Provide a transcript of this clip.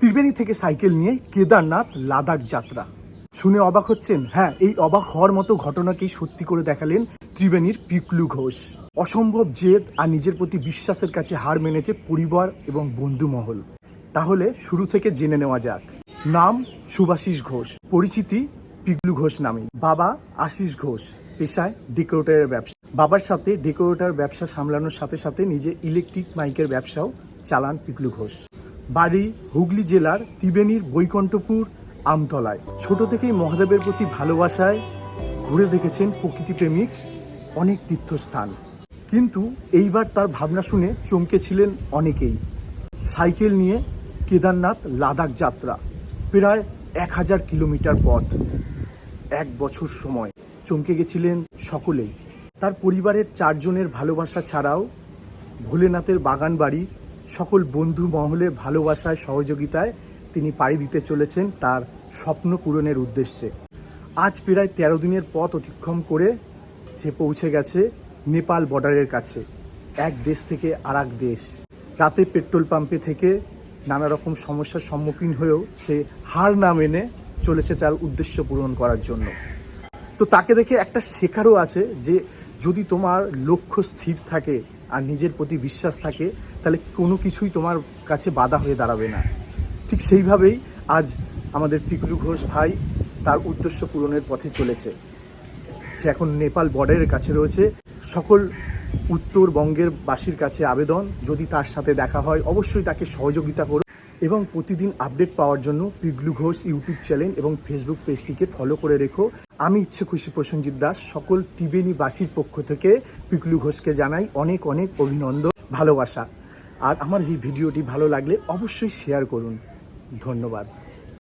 ত্রিবেণী থেকে সাইকেল নিয়ে কেদারনাথ লাদাখ যাত্রা। শুনে অবাক হচ্ছেন হ্যাঁ এই অবাক হওয়ার মতো ঘটনাকেই সত্যি করে দেখালেন ত্রিবেণীর পিকলু ঘোষ। অসম্ভব জেদ আর নিজের প্রতি বিশ্বাসের কাছে হার মেনেছে পরিবার এবং বন্ধু মহল তাহলে শুরু থেকে জেনে নেওয়া যাক। নাম সুভাষিস ঘোষ, পরিচিতি পিকলু ঘোষ নামে। বাবা আশিস ঘোষ, পেশায় ডেকোরেটরের ব্যবসা। বাবার সাথে ডেকোরেটর ব্যবসা সামলানোর সাথে সাথে নিজে ইলেকট্রিক মাইকের ব্যবসাও চালান পিকলু ঘোষ। বাড়ি, হুগলি জেলার ত্রিবেণীর বৈকণ্ঠপুর, আমতলায়। ছোট থেকেই মহাদেবের প্রতি ভালোবাসায় ঘুরে দেখেছেন প্রকৃতিপ্রেমিক অনেক তীর্থস্থান। কিন্তু এইবার তার ভাবনা শুনে চমকেছিলেন অনেকেই। সাইকেল নিয়ে কেদারনাথ লাদাখ যাত্রা, প্রায় এক হাজার কিলোমিটার পথ। এক বছর সময় চমকে গেছিলেন সকলেই। তার পরিবারের চারজনের ভালোবাসা ছাড়াও ভোলেনাথের বাগান বাড়ি সকল বন্ধু মহলের ভালোবাসায়, সহযোগিতায় তিনি পাড়ি দিতে চলেছেন তার স্বপ্ন পূরণের উদ্দেশ্যে। আজ প্রায় তেরো দিনের পথ অতিক্রম করে সে পৌঁছে গেছে নেপাল বর্ডারের কাছে, এক দেশ থেকে আর দেশ। রাতে পেট্রোল পাম্পে থেকে নানা রকম সমস্যার সম্মুখীন হয়েও সে হার না মেনে চলেছে তার উদ্দেশ্য পূরণ করার জন্য। তো তাকে দেখে একটা শেখারও আছে যে যদি তোমার লক্ষ্য স্থির থাকে আর নিজের প্রতি বিশ্বাস থাকে, তাহলে কোনো কিছুই তোমার কাছে বাধা হয়ে দাঁড়াবে না। ঠিক সেইভাবেই আজ আমাদের পিকলু ঘোষ ভাই তার উদ্দেশ্য পূরণের পথে চলেছে। সে এখন নেপাল বর্ডারের কাছে রয়েছে। সকল উত্তরবঙ্গের বাসীর কাছে আবেদন, যদি তার সাথে দেখা হয়, অবশ্যই তাকে সহযোগিতা করুন এবং প্রতিদিন আপডেট পাওয়ার জন্য পিগলু ঘোষ ইউটিউব চ্যানেল এবং ফেসবুক পেজটিকে ফলো করে রেখো। আমি ইচ্ছে খুশি প্রসেনজিৎ দাস, সকল ত্রিবেণীবাসীর পক্ষ থেকে পিকলু ঘোষকে জানাই অনেক অনেক অভিনন্দন, ভালোবাসা। আর আমার এই ভিডিওটি ভালো লাগলে অবশ্যই শেয়ার করুন। ধন্যবাদ।